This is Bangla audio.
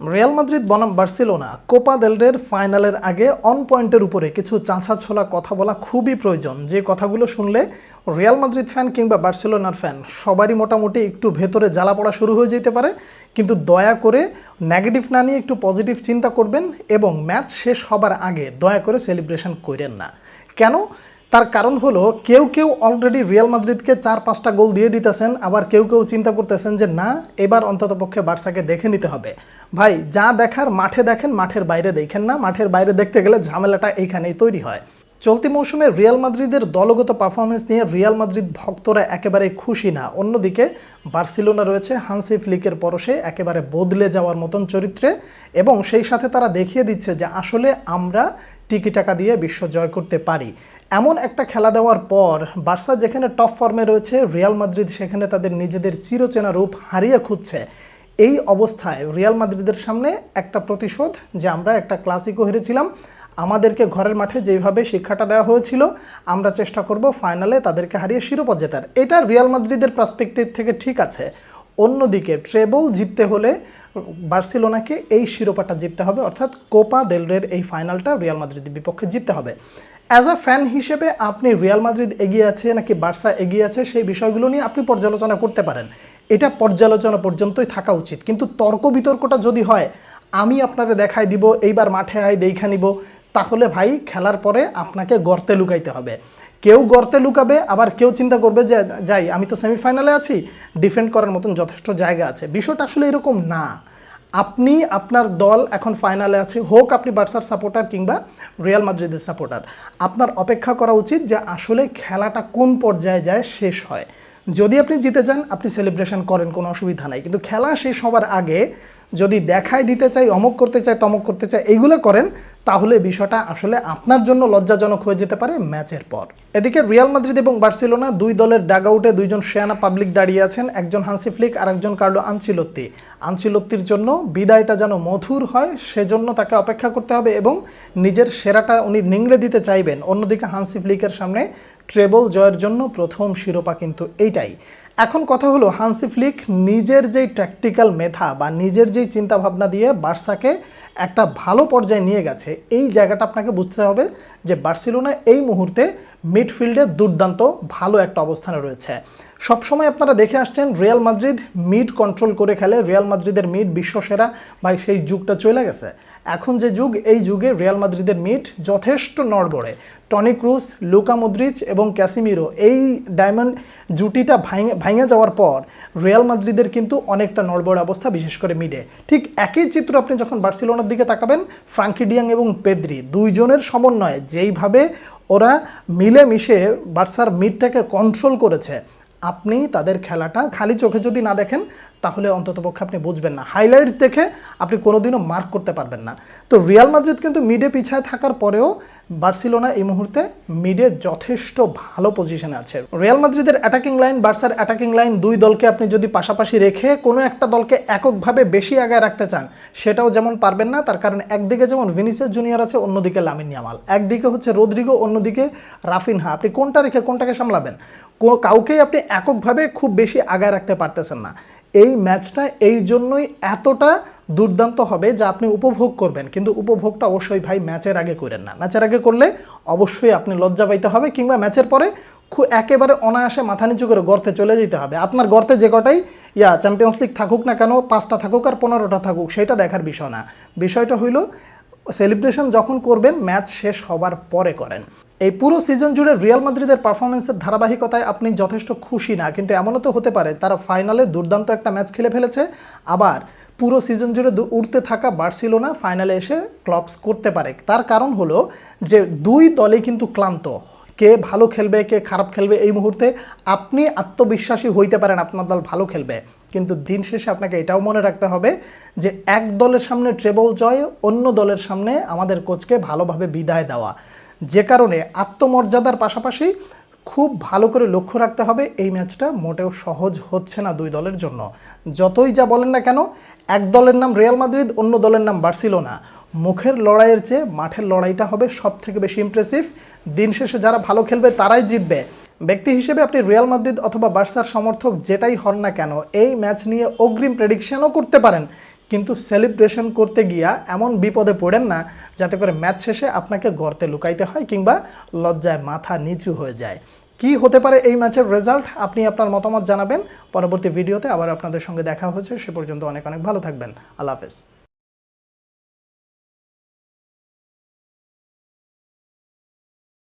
রিয়াল মাদ্রিদ বনাম বার্সেলোনা, কোপা দেলরের ফাইনালের আগে অন পয়েন্টের উপরে কিছু চাঁচা ছোলা কথা বলা খুবই প্রয়োজন। যে কথাগুলো শুনলে রিয়াল মাদ্রিদ ফ্যান কিংবা বার্সেলোনার ফ্যান সবারই মোটামুটি একটু ভেতরে জ্বালা পড়া শুরু হয়ে যেতে পারে। কিন্তু দয়া করে নেগেটিভ না নিয়ে একটু পজিটিভ চিন্তা করবেন এবং ম্যাচ শেষ হবার আগে দয়া করে সেলিব্রেশন করেন না। কেন? তার কারণ হলো, কেউ কেউ অলরেডি রিয়াল মাদ্রিদকে চার, পাঁচটা গোল দিয়ে দিতেছেন, আবার কেউ কেউ চিন্তা করতেছেন যে, না, এবার অন্ততপক্ষে বার্সাকে দেখে নিতে হবে। ভাই, যা দেখার মাঠে দেখেন, মাঠের বাইরে দেখেন না, মাঠের বাইরে দেখতে গেলে ঝামেলাটা এইখানেই তৈরি হয়। চলতি মৌসুমে রিয়াল মাদ্রিদের দলগত পারফরমেন্স নিয়ে রিয়াল মাদ্রিদ ভক্তরা একেবারে খুশি না। অন্যদিকে, বার্সেলোনা রয়েছে হানসি ফ্লিকের পরশে একেবারে বদলে যাওয়ার মতন চরিত্রে এবং সেই সাথে তারা দেখিয়ে দিচ্ছে যে, আসলে আমরা টিকি টাকা দিয়ে বিশ্ব জয় করতে পারি। এমন একটা খেলা দেওয়ার পর বার্সা যেখানে টপ ফর্মে রয়েছে, রিয়াল মাদ্রিদ সেখানে তাদের নিজেদের চিরচেনা রূপ হারিয়ে খুঁজছে। এই অবস্থায় রিয়াল মাদ্রিদের সামনে একটা প্রতিশোধ যে আমরা একটা ক্লাসিকও হেরেছিলাম। আমাদেরকে ঘরের মাঠে যেভাবে শিক্ষাটা দেওয়া হয়েছিল, আমরা চেষ্টা করব ফাইনালে তাদেরকে হারিয়ে শিরোপা জেতার। এটা রিয়াল মাদ্রিদের পার্সপেক্টিভ থেকে ঠিক আছে। অন্যদিকে ট্রেবল জিততে হলে বার্সেলোনাকে এই শিরোপাটা জিততে হবে, অর্থাৎ কোপা দেলরের এই ফাইনালটা রিয়াল মাদ্রিদের বিপক্ষে জিততে হবে। অ্যাজ আ ফ্যান হিসেবে আপনি রিয়াল মাদ্রিদ এগিয়ে আছে নাকি বার্সা এগিয়ে আছে, সেই বিষয়গুলো নিয়ে আপনি পর্যালোচনা করতে পারেন। এটা পর্যালোচনা পর্যন্তই থাকা উচিত। কিন্তু তর্ক বিতর্কটা যদি হয়, আমি আপনারে দেখাই দিব, এইবার মাঠে আয় দেখা নিব, তাহলে ভাই খেলার পরে আপনাকে গর্তে লুকাইতে হবে। কেউ গর্তে লুকাবে, আবার কেউ চিন্তা করবে যে, যাই, আমি তো সেমিফাইনালে আছি ডিফেন্ড করার মতন যথেষ্ট জায়গা আছে। বিষয়টা আসলে এরকম না। আপনি আপনার দল এখন ফাইনালে আছে, হোক আপনি বার্সার সাপোর্টার কিংবা রিয়াল মাদ্রিদের সাপোর্টার আপনার অপেক্ষা করা উচিত যে আসলে খেলাটা কোন পর্যায়ে যায় শেষ হয়। যদি আপনি জিতে যান, আপনি সেলিব্রেশন করেন, কোনো অসুবিধা নাই। কিন্তু খেলা শেষ হওয়ার আগে যদি দেখায় দিতে চাই, অমক করতে চাই, তমক করতে চাই, এইগুলো করেন, তাহলে বিষয়টা আসলে আপনার জন্য লজ্জাজনক হয়ে যেতে পারে ম্যাচের পর। এদিকে রিয়াল মাদ্রিদ এবং বার্সেলোনা দুই দলের ডাগ আউটে দুইজন শেয়ানা পাবলিক দাঁড়িয়ে আছেন, একজন হানসি ফ্লিক আর একজন কার্লো আনচিলত্তি আনচিলত্তির জন্য বিদায়টা যেন মধুর হয়, সেজন্য তাকে অপেক্ষা করতে হবে এবং নিজের সেরাটা উনি নিংড়ে দিতে চাইবেন। অন্যদিকে হানসি ফ্লিকের সামনে ট্রেবল জয়ের জন্য প্রথম শিরোপা কিন্তু এইটাই। এখন কথা হলো হানসি ফ্লিক নিজের যেই ট্যাকটিক্যাল মেথা বা নিজের যেই চিন্তাভাবনা দিয়ে বার্সাকে একটা ভালো পর্যায়ে নিয়ে গেছে, এই জায়গাটা আপনাকে বুঝতে হবে যে বার্সেলোনা এই মুহূর্তে মিডফিল্ডে দুর্দান্ত ভালো একটা অবস্থানে রয়েছে। সবসময় আপনারা দেখে আসছেন রিয়াল মাদ্রিদ মিড কন্ট্রোল করে খেলে রিয়াল মাদ্রিদের মিড বিশ্বসেরা বা সেই যুগটা চলে গেছে। এখন যে যুগ, এই যুগে রিয়াল মাদ্রিদের মিড যথেষ্ট নড়বড়ে। টনি ক্রুজ, লুকা মুদ্রিচ এবং ক্যাসিমিরো, এই ডায়মন্ড জুটিটা ভাঙে ভাঙে যাওয়ার পর রিয়াল মাদ্রিদের কিন্তু অনেকটা নড়বড়ে অবস্থা, বিশেষ করে মিডে ঠিক একই চিত্র আপনি যখন বার্সেলোনার দিকে তাকাবেন ফ্রাঙ্কিডিয়াং এবং পেদ্রি দুইজনের সমন্বয়ে যেইভাবে ওরা মিলেমিশে বার্সার মিডটাকে কন্ট্রোল করেছে আপনি তাদের খেলাটা খালি চোখে যদি না দেখেন, তাহলে অন্ততপক্ষে আপনি বুঝবেন না। হাইলাইটস দেখে আপনি কোনোদিনও মার্ক করতে পারবেন না। তো রিয়াল মাদ্রিদ কিন্তু মিডে পিছায় থাকার পরেও বার্সিলোনা এই মুহূর্তে মিডে যথেষ্ট ভালো পজিশনে আছে। রিয়াল মাদ্রিদের অ্যাটাকিং লাইন বার্সার অ্যাটাকিং লাইন দুই দলকে আপনি যদি পাশাপাশি রেখে কোনো একটা দলকে এককভাবে বেশি আগায় রাখতে চান, সেটাও যেমন পারবেন না, তার কারণ একদিকে যেমন ভিনিসিয়াস জুনিয়র আছে, অন্যদিকে লামিন ইয়ামাল একদিকে হচ্ছে রোদ্রিগো অন্যদিকে রাফিনহা আপনি কোনটা রেখে কোনটাকে সামলাবেন? কাউকেই আপনি এককভাবে খুব বেশি আগায় রাখতে পারতেছেন না। এই ম্যাচটা এই জন্যই এতটা দুর্দান্ত হবে যা আপনি উপভোগ করবেন। কিন্তু উপভোগটা অবশ্যই ভাই ম্যাচের আগে করেন না। ম্যাচের আগে করলে অবশ্যই আপনি লজ্জা পাইতে হবে কিংবা ম্যাচের পরে খুব একেবারে অনায়াসে মাথা নিচু করে গর্তে চলে যেতে হবে। আপনার গর্তে যে কটাই, ইয়া চ্যাম্পিয়ন্স লিগ থাকুক না কেন, পাঁচটা থাকুক আর পনেরোটা থাকুক, সেটা দেখার বিষয় না। বিষয়টা হইল সেলিব্রেশন যখন করবেন, ম্যাচ শেষ হবার পরে করেন। এই পুরো সিজন জুড়ে রিয়াল মাদ্রিদের পারফরমেন্সের ধারাবাহিকতায় আপনি যথেষ্ট খুশি না, কিন্তু এমনও তো হতে পারে তারা ফাইনালে দুর্দান্ত একটা ম্যাচ খেলে ফেলেছে। আবার পুরো সিজন জুড়ে উঠতে থাকা বার্সেলোনা ফাইনালে এসে ক্লপস করতে পারে। তার কারণ হলো যে দুই দলে কিন্তু ক্লান্ত। কে ভালো খেলবে, কে খারাপ খেলবে এই মুহূর্তে আপনি আত্মবিশ্বাসী হইতে পারেন, আপনার দল ভালো খেলবে। কিন্তু দিন শেষে আপনাকে এটাও মনে রাখতে হবে যে এক দলের সামনে ট্রেবল জয়, অন্য দলের সামনে আমাদের কোচকে ভালোভাবে বিদায় দেওয়া। যে কারণে আত্মমর্যাদার পাশাপাশি খুব ভালো করে লক্ষ্য রাখতে হবে এই ম্যাচটা মোটেও সহজ হচ্ছে না দুই দলের জন্য। যতই যা বলেন না কেন, এক দলের নাম রিয়াল মাদ্রিদ, অন্য দলের নাম বার্সিলোনা। মুখের লড়াইয়ের চেয়ে মাঠের লড়াইটা হবে সব থেকে বেশি ইমপ্রেসিভ দিন শেষে যারা ভালো খেলবে তারাই জিতবে। ব্যক্তি হিসেবে আপনি রিয়াল মাদ্রিদ অথবা বার্সার সমর্থক যেটাই হন না কেন, এই ম্যাচ নিয়ে অগ্রিম প্রেডিকশনও করতে পারেন। কিন্তু সেলিব্রেশন করতে গিয়া এমন বিপদে পড়েন না, যাতে করে ম্যাচ শেষে আপনাকে গর্তে লুকাইতে হয় কিংবা লজ্জায় মাথা নিচু হয়ে যায়। কি হতে পারে এই ম্যাচের রেজাল্ট আপনি আপনার মতামত জানাবেন। পরবর্তী ভিডিওতে আবার আপনাদের সঙ্গে দেখা হচ্ছে। সে পর্যন্ত অনেক অনেক ভালো থাকবেন। আল্লাহ হাফেজ।